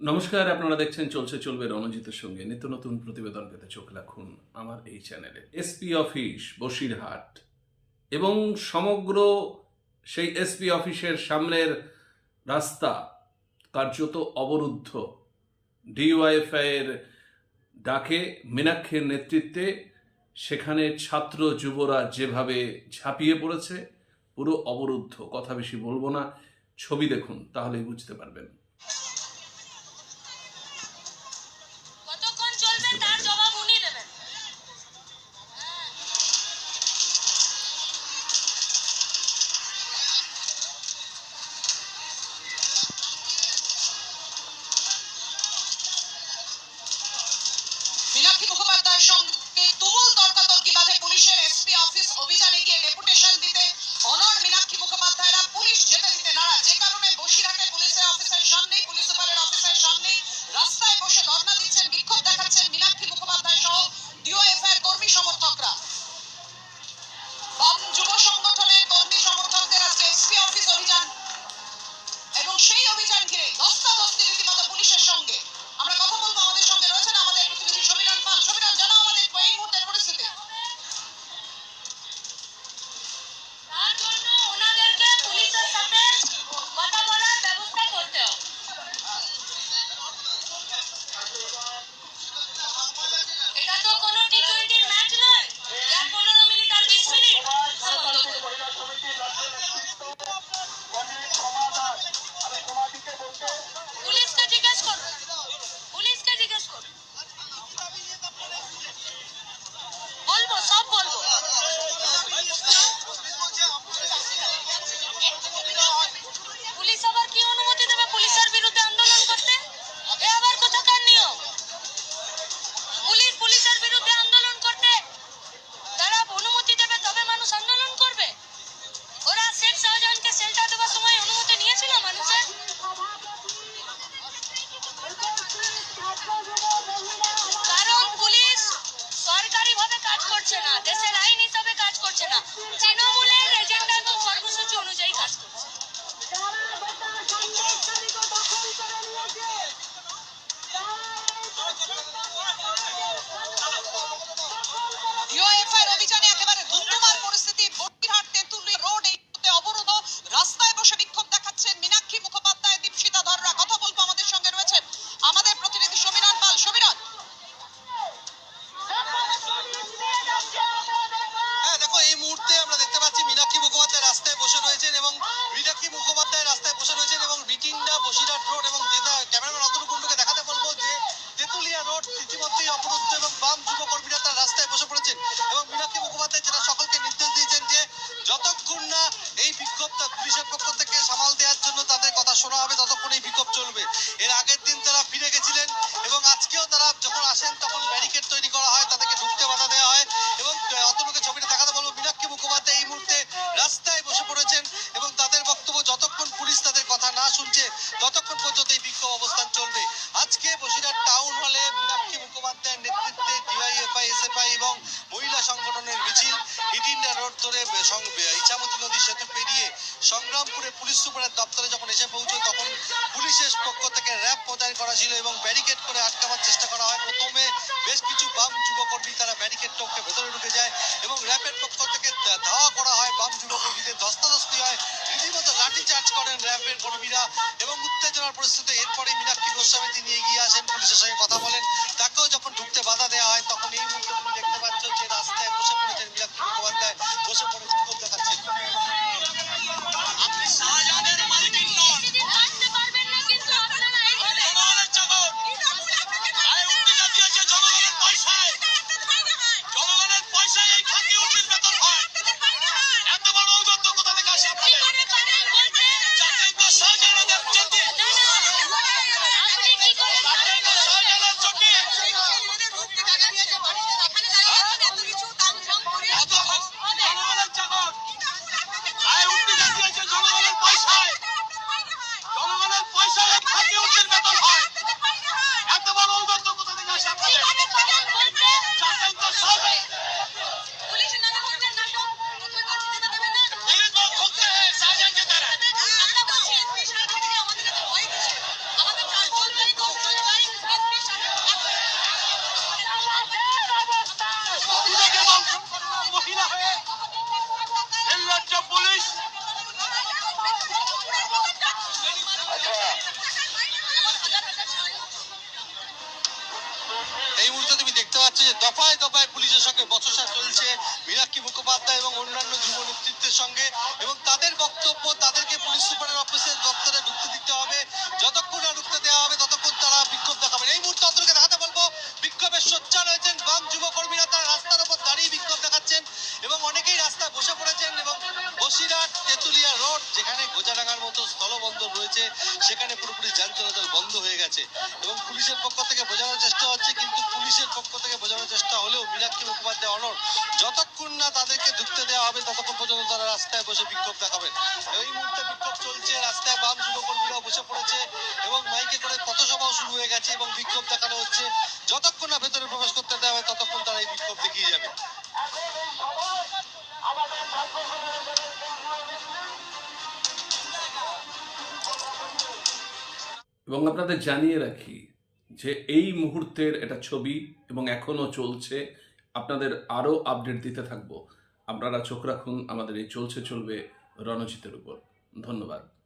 নমস্কার, আপনারা দেখছেন চলছে চলবে রণজিতের সঙ্গে। নিত্য নতুন প্রতিবেদন পেতে চোখ রাখুন আমার এই চ্যানেলে। এসপি অফিস, বসিরহাট, এবং সমগ্র সেই এসপি অফিসের সামনের রাস্তা কার্যত অবরুদ্ধ। ডিওয়াইএফআই এর ডাকে, মীনাক্ষীর নেতৃত্বে সেখানে ছাত্র যুবরা যেভাবে ঝাঁপিয়ে পড়েছে, পুরো অবরুদ্ধ। কথা বেশি বলব না, ছবি দেখুন, তাহলেই বুঝতে পারবেন। মীনাক্ষী মুখোপাধ্যায়ের সঙ্গে তুমুল তর্কাতর্কি পুলিশের এসপি অফিস অভিযানে গিয়ে ডেপুটেশন দিতে অনর মীনাক্ষী মুখোপাধ্যায়রা পুলিশ যেতে দিতে নারাজ। যে কারণে বসিরহাটে পুলিশের অফিসের সামনেই, পুলিশ সুপারের অফিসের সামনেই রাস্তায় বসে ধর্ণা দিচ্ছেন, বিক্ষোভ দেখাচ্ছেন মীনাক্ষী মুখোপাধ্যায় সহ ডিওএফআই কর্মী সমর্থকরা। বাম যুব সংগঠনের কর্মী সমর্থকদের আজকে এসপি অফিস অভিযান এবং সেই অভিযান ঘিরে ধস্তাধস্তি রীতিমতো পুলিশের সঙ্গে। পুলিশ পুলিশের বিরুদ্ধে বিক্ষোভ চলবে। এর আগের দিন তারা ফিরে গেছিলেন। ধরে ইছামতি নদী সেতু পেরিয়ে সংগ্রামপুরে পুলিশ সুপারের দপ্তরে যখন এসে পৌঁছয়, তখন পুলিশের পক্ষ থেকে র্যাব মোতায়েন করা ছিল এবং ব্যারিকেড করে আটকাবার চেষ্টা করা হয়। প্রথমে বেশ কিছু বাম যুবকর্মী তারা ব্যারিকেড টপকে ভেতরে ঢুকে যায় এবং র্যাবের পক্ষ থেকে ধাওয়া করা হয়। বাম যুবকর্মীদের ধস্তাধস্তি হয়। রীতিমতো লাঠি চার্জ করেন র্যাবের কর্মীরা এবং উত্তেজনার পরিস্থিতি এরপরে মীনাক্ষী গোস্বামী তিনি এগিয়ে আসেন। পুলিশের সঙ্গে কথা বলেন। পাচ্ছি যে দফায় দফায় পুলিশের সঙ্গে বচসা চলছে। মীনাক্ষী মুখোপাধ্যায় এবং অন্যান্য যুব নেতৃত্বের সঙ্গে এবং তাদের বক্তব্য, তাদেরকে পুলিশ সুপারের অফিসের বসিরহাট তেঁতুলিয়া রোড, যেখানে গোজাডাঙ্গার মতো স্থলবন্দর রয়েছে, সেখানে পুরোপুরি যান চলাচল বন্ধ হয়ে গেছে। এবং পুলিশের পক্ষ থেকে বোঝানোর চেষ্টা হচ্ছে, কিন্তু পুলিশের পক্ষ থেকে বোঝানোর চেষ্টা হলেও মীনাক্ষী মুখোপাধ্যায় অনর যতক্ষণ না তাদেরকে ঢুকতে দেওয়া হবে, ততক্ষণ পর্যন্ত তারা রাস্তায় বসে বিক্ষোভ দেখাবেন। এই মুহূর্তে বিক্ষোভ চলছে, রাস্তায় বাম যুবকর্মীরা বসে পড়েছে এবং মাইকে করে পথসভাও শুরু হয়ে গেছে এবং বিক্ষোভ দেখানো হচ্ছে। যতক্ষণ না ভেতরে প্রবেশ করতে দেওয়া হবে ততক্ষণ তারা এই বিক্ষোভ দেখিয়ে যাবে। এবং আপনাদের জানিয়ে রাখি যে এই মুহূর্তের এটা ছবি এবং এখনও চলছে। আপনাদের আরও আপডেট দিতে থাকব। আপনারা চোখ রাখুন, আমাদের এই চলছে চলবে রণজিতের উপর। ধন্যবাদ।